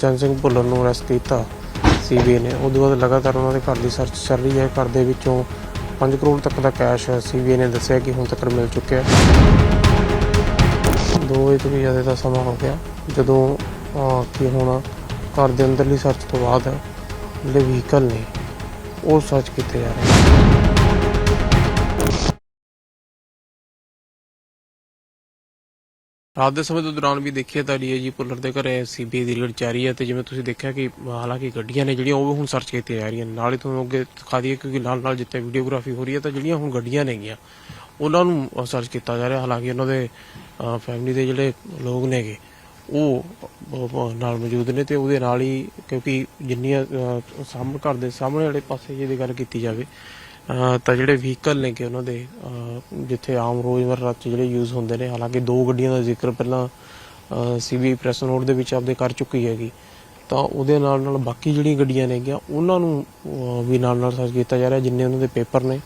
ਹਰਚੰਦ ਸਿੰਘ ਭੁੱਲਰ ਨੂੰ ਅਰੈਸਟ ਕੀਤਾ। ਸੀਬੀਆਈ ਨੇ। ਉਸ ਤੋਂ ਬਾਅਦ ਲਗਾਤਾਰ ਉਹਨਾਂ ਦੇ ਘਰ ਦੀ ਸਰਚ ਚੱਲ ਰਹੀ ਹੈ। ਘਰ ਦੇ ਵਿੱਚੋਂ 5 ਕਰੋੜ ਤੱਕ ਦਾ ਕੈਸ਼ ਸੀਬੀਆਈ ਨੇ ਦੱਸਿਆ ਕਿ ਹੁਣ ਤੱਕ ਮਿਲ ਚੁੱਕਿਆ ਦੋ ਵਜੇ ਤੋਂ ਵੀ ਜ਼ਿਆਦਾ ਦਾ ਸਮਾਂ ਹੋ ਗਿਆ। ਜਦੋਂ ਕਿ ਹੁਣ ਘਰ ਦੇ ਅੰਦਰਲੀ ਸਰਚ ਤੋਂ ਬਾਅਦ ਜਿਹੜੇ ਵਹੀਕਲ ਨੇ ਉਹ ਸਰਚ ਕੀਤੇ ਜਾ ਰਹੇ ਨੇ। ਰਾਤ ਦੇ ਸਮੇਂ ਦੇ ਦੌਰਾਨ ਵੀ ਦੇਖਿਆ ਤਾਂ ਡੀਏਜੀ ਭੁੱਲਰ ਦੇ ਘਰੇ ਸੀਬੀਆਈ ਦੀ ਰੇਡ ਜਾਰੀ ਹੈ ਤੇ ਜਿਵੇਂ ਤੁਸੀਂ ਦੇਖਿਆ ਕਿ ਹਾਲਾਂਕਿ ਗੱਡੀਆਂ ਨੇ ਜਿਹੜੀਆਂ ਉਹ ਵੀ ਹੁਣ ਸਰਚ ਕੀਤੀਆਂ ਜਾ ਰਹੀਆਂ ਨੇ। ਹੀ ਤੁਹਾਨੂੰ ਅੱਗੇ ਦਿਖਾ ਦਈਏ ਕਿਉਂਕਿ ਨਾਲ ਨਾਲ ਜਿੱਥੇ ਵੀਡੀਓਗ੍ਰਾਫੀ ਹੋ ਰਹੀ ਹੈ ਤਾਂ ਜਿਹੜੀਆਂ ਹੁਣ ਗੱਡੀਆਂ ਨੇਗੀਆਂ ਉਹਨਾਂ ਨੂੰ ਸਰਚ ਕੀਤਾ ਜਾ ਰਿਹਾ। ਹਾਲਾਂਕਿ ਉਹਨਾਂ ਦੇ ਫੈਮਿਲੀ ਦੇ ਜਿਹੜੇ ਲੋਕ ਨੇਗੇ ਉਹ ਨਾਲ ਮੌਜੂਦ ਨੇ ਤੇ ਉਹਦੇ ਨਾਲ ਹੀ ਕਿਉਂਕਿ ਜਿੰਨੀਆਂ ਸਾਹਮਣੇ ਘਰ ਦੇ ਸਾਹਮਣੇ ਵਾਲੇ ਪਾਸੇ ਜੇ ਦੀ ਗੱਲ ਕੀਤੀ ਜਾਵੇ ਤਾਂ ਜਿਹੜੇ ਵਹੀਕਲ ਨੇਗੇ ਉਹਨਾਂ ਦੇ ਜਿੱਥੇ ਆਮ ਰੋਜ਼ਮਰਰਾ ਚ ਜਿਹੜੇ ਯੂਜ਼ ਹੁੰਦੇ ਨੇ ਹਾਲਾਂਕਿ ਦੋ ਗੱਡੀਆਂ ਦਾ ਜ਼ਿਕਰ ਪਹਿਲਾਂ ਸੀਬੀ ਪ੍ਰੈਸ ਨੋਟ ਦੇ ਵਿੱਚ ਆਪਦੇ ਕਰ ਚੁੱਕੀ ਹੈਗੀ। ਤਾਂ ਉਹਦੇ ਨਾਲ ਨਾਲ ਬਾਕੀ ਜਿਹੜੀਆਂ ਗੱਡੀਆਂ ਨੇਗੀਆਂ ਉਹਨਾਂ ਨੂੰ ਵੀ ਨਾਲ ਨਾਲ ਸਰਚ ਕੀਤਾ ਜਾ ਰਿਹਾ ਜਿੰਨੇ ਉਹਨਾਂ ਦੇ ਪੇਪਰ ਨੇ।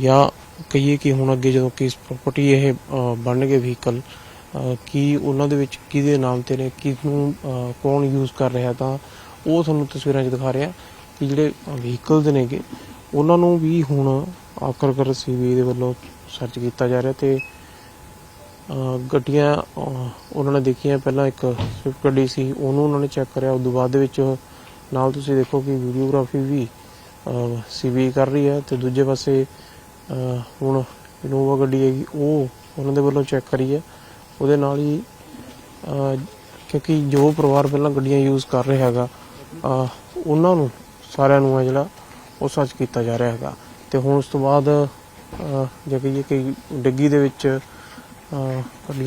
ਜਾਂ ਕਹੀਏ ਕਿ ਹੁਣ ਅੱਗੇ ਜਦੋਂ ਕਿਸ ਪ੍ਰਾਪਰਟੀ ਇਹ ਅਹ, ਬਣਨਗੇ ਵਹੀਕਲ ਕੀ ਉਹਨਾਂ ਦੇ ਵਿੱਚ ਕਿਹਦੇ ਨਾਮ ਤੇ ਨੇ ਕਿਸ ਨੂੰ ਕੌਣ ਯੂਜ਼ ਕਰ ਰਿਹਾ ਤਾਂ ਉਹ ਤੁਹਾਨੂੰ ਤਸਵੀਰਾਂ 'ਚ ਦਿਖਾ ਰਿਹਾ ਕਿ ਜਿਹੜੇ ਵਹੀਕਲਸ ਨੇਗੇ ਉਹਨਾਂ ਨੂੰ ਵੀ ਹੁਣ ਆਖਰਕਾਰ ਸੀਬੀ ਦੇ ਵੱਲੋਂ ਸਰਚ ਕੀਤਾ ਜਾ ਰਿਹਾ ਤੇ ਗੱਡੀਆਂ ਉਹਨਾਂ ਨੇ ਦੇਖੀਆਂ ਪਹਿਲਾਂ ਇੱਕ ਸਵਿਫਟ ਗੱਡੀ ਸੀ, ਉਹਨੂੰ ਉਹਨਾਂ ਨੇ ਚੈੱਕ ਕਰਿਆ ਉਸ ਤੋਂ ਬਾਅਦ ਦੇ ਵਿੱਚ ਨਾਲ ਤੁਸੀਂ ਦੇਖੋ ਕਿ ਵੀਡੀਓਗ੍ਰਾਫੀ ਵੀ ਸੀਬੀ ਕਰ ਰਹੀ ਹੈ ਤੇ ਦੂਜੇ ਪਾਸੇ ਹੁਣ ਇਨੋਵਾ ਗੱਡੀ ਹੈਗੀ, ਉਹ ਉਹਨਾਂ ਦੇ ਵੱਲੋਂ ਚੈੱਕ ਕਰੀ ਹੈ। ਉਹਦੇ ਨਾਲ ਹੀ ਕਿਉਂਕਿ ਜੋ ਪਰਿਵਾਰ ਪਹਿਲਾਂ ਗੱਡੀਆਂ ਯੂਜ਼ ਕਰ ਰਿਹਾ ਹੈਗਾ ਉਹਨਾਂ ਨੂੰ ਸਾਰਿਆਂ ਨੂੰ ਹੈ ਜਿਹੜਾ ਉਹ ਸਰਚ ਕੀਤਾ ਜਾ ਰਿਹਾ ਹੈਗਾ। ਤੇ ਹੁਣ ਉਸ ਤੋਂ ਬਾਅਦ ਜੇ ਕਹੀਏ ਕਿ ਡਿੱਗੀ ਦੇ ਵਿੱਚ ਅਹ,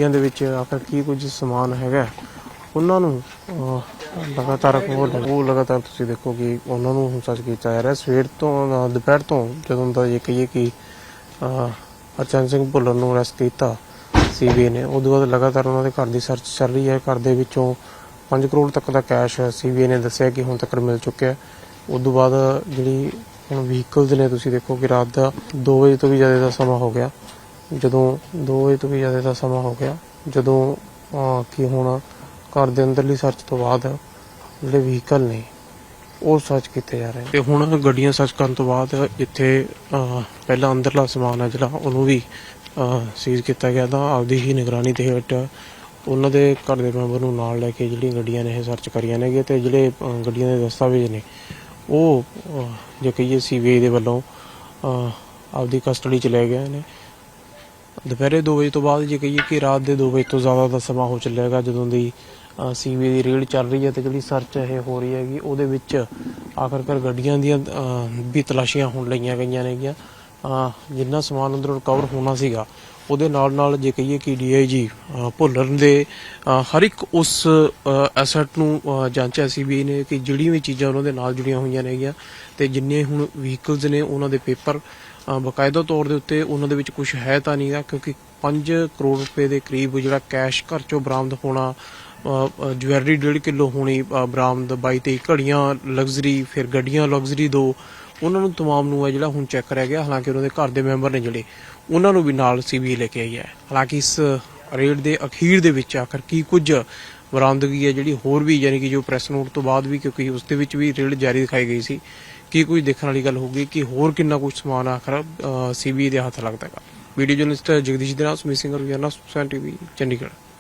ਦੇ ਵਿੱਚ ਆਖਰ ਕੀ ਕੁਝ ਸਮਾਨ ਹੈਗਾ ਉਹਨਾਂ ਨੂੰ ਲਗਾਤਾਰ ਉਹ ਲਗਾਤਾਰ ਤੁਸੀਂ ਦੇਖੋ ਕਿ ਉਹਨਾਂ ਨੂੰ ਹੁਣ ਸਰਚ ਕੀਤਾ ਜਾ ਰਿਹਾ। ਸਵੇਰ ਤੋਂ ਦੁਪਹਿਰ ਤੋਂ ਜਦੋਂ ਦਾ ਇਹ ਕਹੀਏ ਕਿ ਅਹ, ਸਿੰਘ ਭੁੱਲਰ ਨੂੰ ਅਰੈਸਟ ਕੀਤਾ ਸੀਬੀਆਈ ਨੇ ਉਸ ਤੋਂ ਬਾਅਦ ਲਗਾਤਾਰ ਉਹਨਾਂ ਦੇ ਘਰ ਦੀ ਸਰਚ ਚੱਲ ਰਹੀ ਹੈ। ਘਰ ਦੇ ਵਿੱਚੋਂ 5 ਕਰੋੜ ਤੱਕ ਦਾ ਕੈਸ਼ ਸੀਬੀਆਈ ਨੇ ਦੱਸਿਆ ਕਿ ਹੁਣ ਤੱਕ ਮਿਲ ਚੁੱਕਿਆ। ਹੈ ਉਸ ਤੋਂ ਬਾਅਦ ਜਿਹੜੀ ਹੁਣ ਵਹੀਕਲਸ ਨੇ ਤੁਸੀਂ ਦੇਖੋ ਕਿ ਰਾਤ ਦਾ 2 ਵਜੇ ਤੋਂ ਵੀ ਜ਼ਿਆਦਾ ਦਾ ਸਮਾਂ ਹੋ ਗਿਆ। ਜਦੋਂ 2 ਵਜੇ ਤੋਂ ਵੀ ਜ਼ਿਆਦਾ ਦਾ ਸਮਾਂ ਹੋ ਗਿਆ ਜਦੋਂ ਅਹ, ਕਿ ਹੁਣ ਘਰ ਦੇ ਅੰਦਰਲੀ ਸਰਚ ਤੋਂ ਬਾਅਦ ਜਿਹੜੇ ਵਹੀਕਲ ਨੇ ਉਹ ਸਰਚ ਕੀਤੇ ਜਾ ਰਹੇ ਨੇ। ਤੇ ਹੁਣ ਗੱਡੀਆਂ ਸਰਚ ਕਰਨ ਤੋਂ ਬਾਅਦ ਇੱਥੇ ਪਹਿਲਾਂ ਅੰਦਰਲਾ ਸਮਾਨ ਹੈ ਜਿਹੜਾ ਉਹਨੂੰ ਵੀ ਸੀਜ਼ ਕੀਤਾ ਗਿਆ ਤਾਂ ਆਪਦੀ ਹੀ ਨਿਗਰਾਨੀ ਦੇ ਹੇਠ ਉਹਨਾਂ ਦੇ ਘਰ ਦੇ ਮੈਂਬਰ ਨੂੰ ਨਾਲ ਲੈ ਕੇ ਜਿਹੜੀਆਂ ਗੱਡੀਆਂ ਨੇ ਇਹ ਸਰਚ ਕਰੀਆਂ ਨੇਗੇ ਤੇ ਜਿਹੜੇ ਗੱਡੀਆਂ ਦੇ ਦਸਤਾਵੇਜ਼ ਨੇ ਉਹ ਜੇ ਕਹੀਏ ਸੀਬੀਆਈ ਦੇ ਵੱਲੋਂ ਆਪਦੀ ਕਸਟਡੀ ਚ ਲੈ ਗਏ ਨੇ। ਦੁਪਹਿਰੇ 2 ਵਜੇ ਤੋਂ ਬਾਅਦ ਜੇ ਕਹੀਏ ਕਿ ਰਾਤ ਦੇ 2 ਵਜੇ ਤੋਂ ਜ਼ਿਆਦਾ ਦਾ ਸਮਾਂ ਹੋ ਚੱਲੇਗਾ ਜਦੋਂ ਦੀ ਸੀਬੀਆਈ ਦੀ ਰੇਡ ਚੱਲ ਰਹੀ ਹੈ ਤੇ ਜਿਹੜੀ ਸਰਚ ਇਹ ਹੋ ਰਹੀ ਹੈਗੀ ਉਹਦੇ ਵਿੱਚ ਆਖਰਕਾਰ ਗੱਡੀਆਂ ਦੀਆਂ ਵੀ ਤਲਾਸ਼ੀਆਂ ਹੋਣ ਲਈਆਂ ਗਈਆਂ ਨੇਗੀਆਂ। ਅਹ, ਜਿੰਨਾ ਸਮਾਨ ਅੰਦਰੋਂ ਰਿਕਵਰ ਹੋਣਾ ਸੀਗਾ ਉਹਦੇ ਨਾਲ ਨਾਲ ਜੇ ਕਹੀਏ ਕਿ ਡੀਆਈਜੀ ਭੁੱਲਰ ਦੇ ਹਰ ਇੱਕ ਉਸ ਐਸੈਟ ਨੂੰ ਅਹ, ਜਾਂਚਿਆ ਸੀਬੀਆਈ ਨੇ ਕਿ ਜਿਹੜੀਆਂ ਵੀ ਚੀਜ਼ਾਂ ਉਹਨਾਂ ਦੇ ਨਾਲ ਜੁੜੀਆਂ ਹੋਈਆਂ ਨੇਗੀਆਂ ਤੇ ਜਿੰਨੇ ਹੁਣ ਵਹੀਕਲਸ ਨੇ ਉਹਨਾਂ ਦੇ ਪੇਪਰ ਅ, ਬਕਾਇਦਾ ਤੌਰ ਦੇ ਉੱਤੇ ਉਹਨਾਂ ਦੇ ਵਿੱਚ ਕੁਝ ਹੈ ਤਾਂ ਨਹੀਂਗਾ ਕਿਉਂਕਿ 5 ਕਰੋੜ ਰੁਪਏ ਦੇ ਕਰੀਬ ਜਿਹੜਾ ਕੈਸ਼ ਘਰ ਚੋਂ ਬਰਾਮਦ ਹੋਣਾ ਜਵੈਲਰੀ 1.5 ਕਿਲੋ ਹੋਣੀ ਬਰਾਮਦ 22 23 ਘੜੀਆਂ ਲਗਜ਼ਰੀ ਫਿਰ ਗੱਡੀਆਂ ਲਗਜ਼ਰੀ ਦੋ ਉਹਨਾਂ ਨੂੰ ਤਮਾਮ ਨੂੰ ਹੈ ਜਿਹੜਾ ਹੁਣ ਚੈੱਕ ਕਰਿਆ ਗਿਆ, ਹਾਲਾਂਕਿ ਉਹਨਾਂ ਦੇ ਘਰ ਦੇ ਮੈਂਬਰ ਨੇ ਜਿਹੜੇ, ਉਹਨਾਂ ਨੂੰ ਵੀ ਨਾਲ ਸੀਬੀਆਈ ਲੈ ਕੇ ਆਈ ਹੈ। ਹਾਲਾਂਕਿ ਇਸ ਰੇਡ ਦੇ ਅਖੀਰ ਦੇ ਵਿੱਚ ਆਖਰ ਕੀ ਕੁਝ ਬਰਾਮਦਗੀ ਹੈ, ਜਿਹੜੀ ਹੋਰ ਵੀ ਯਾਨੀ ਕਿ ਜੋ ਪ੍ਰੈਸ ਨੋਟ ਤੋਂ ਬਾਅਦ ਵੀ, ਕਿਉਂਕਿ ਉਸ ਦੇ ਵਿੱਚ ਵੀ ਰੇਡ ਜਾਰੀ ਦਿਖਾਈ ਗਈ ਸੀ, ਕੀ ਕੁਝ ਦੇਖਣ ਵਾਲੀ ਗੱਲ ਹੋਊਗੀ, ਕਿ ਹੋਰ ਕਿੰਨਾ ਕੁਝ ਸਮਾਨ ਆਖਰ ਸੀਬੀਆਈ ਦੇ ਹੱਥ ਲੱਗਦਾ ਹੈਗਾ। ਵੀਡੀਓ ਜਰਨਲਿਸਟ ਜਗਦੀਸ਼ ਦੇ ਨਾਲ ਸੁਮੀਤ ਸਿੰਘ ਰੁਜਾਨਾ ਸੁਸੈਨ ਟੀਵੀ ਚੰਡੀਗੜ੍ਹ।